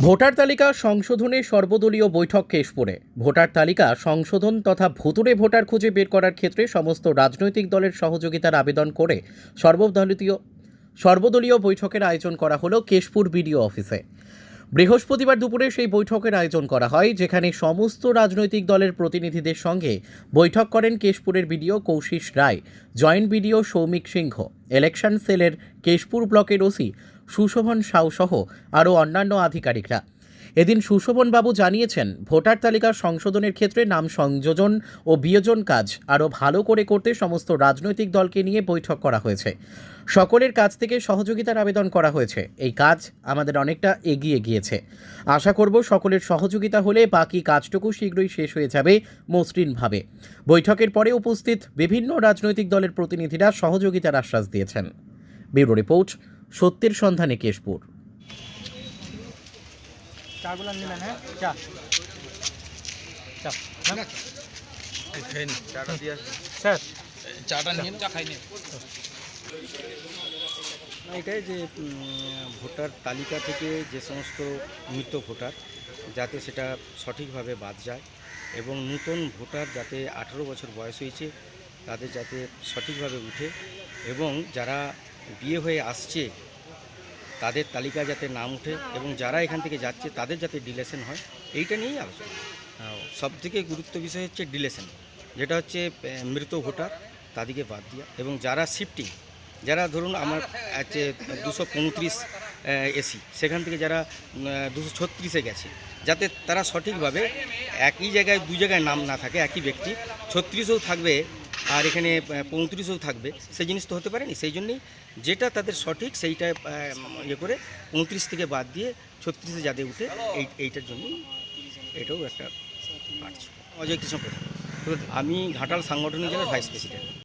Voter তালিকা সংশোধনের সর্বদলীয় বৈঠক কেশপুরে। ভোটার তালিকা সংশোধন তথা ভুতুরে ভোটার খুঁজে বের করার ক্ষেত্রে সমস্ত রাজনৈতিক দলের সহযোগিতার আবেদন করে সর্বদলীয় সর্বদলীয় বৈঠকের আয়োজন করা হলো কেশপুর বিডিও অফিসে। বৃহস্পতিবার দুপুরে সেই বৈঠকের আয়োজন করা হয়, যেখানে সমস্ত রাজনৈতিক দলের প্রতিনিধিদের সঙ্গে বৈঠক করেন কেশপুরের BDO Kaushis Roy, joint BDO Soumik Singha, election সেলের কেশপুর ব্লকের ওসি সুশোভন সাউ সহ আরও অন্যান্য আধিকারিকরা। এদিন সুশোভনবাবু জানিয়েছেন, ভোটার তালিকা সংশোধনের ক্ষেত্রে নাম সংযোজন ও বিয়োজন কাজ আরও ভালো করে করতে সমস্ত রাজনৈতিক দলকে নিয়ে বৈঠক করা হয়েছে। সকলের কাছ থেকে সহযোগিতার আবেদন করা হয়েছে। এই কাজ আমাদের অনেকটা এগিয়ে গিয়েছে। আশা করব সকলের সহযোগিতা হলে বাকি কাজটুকু শীঘ্রই শেষ হয়ে যাবে মসৃণভাবে। বৈঠকের পরে উপস্থিত বিভিন্ন রাজনৈতিক দলের প্রতিনিধিরা সহযোগিতার আশ্বাস দিয়েছেন। ব্যুরো রিপোর্ট সত্যের সন্ধানে কেশপুর। চাগুলো নিলেন হ্যাঁ? চা। চা। হ্যাঁ? চাটা দিয়ে স্যার। চাটা নিয়ে চা খাইনি। এটাই যে ভোটার তালিকা থেকে যে সমস্ত মৃত ভোটার যাতে সেটা সঠিকভাবে বাদ যায় এবং নূতন ভোটার যাতে আঠেরো বছর বয়স হয়েছে তাদের যাতে সঠিকভাবে উঠে এবং যারা বিয়ে হয়ে আসছে তাদের তালিকা যাতে নাম উঠে এবং যারা এখান থেকে যাচ্ছে তাদের যাতে ডিলেশন হয় এইটা নিয়েই আলোচনা। সব থেকে গুরুত্ব বিষয় হচ্ছে ডিলেশন। যেটা হচ্ছে মৃত ভোটার তাদেরকে বাদ দেওয়া এবং যারা শিফটিং যারা ধরুন আমার আছে দুশো পঁয়ত্রিশ এসি সেখান থেকে যারা দুশো ছত্রিশে গেছে যাতে তারা সঠিকভাবে একই জায়গায় দু জায়গায় নাম না থাকে একই ব্যক্তি ছত্রিশেও থাকবে আর এখানে পঁয়ত্রিশও থাকবে। সেই জিনিস তো হতে পারেনি, সেই জন্যেই যেটা তাদের সঠিক সেইটা ইয়ে করে পঁয়ত্রিশ থেকে বাদ দিয়ে ছত্রিশে যাদের উঠে, এই, এইটার জন্যই এটাও একটা। অজয় কৃষ্ণ আমি ঘাটাল সাংগঠনিক জেলার ভাইস প্রেসিডেন্ট।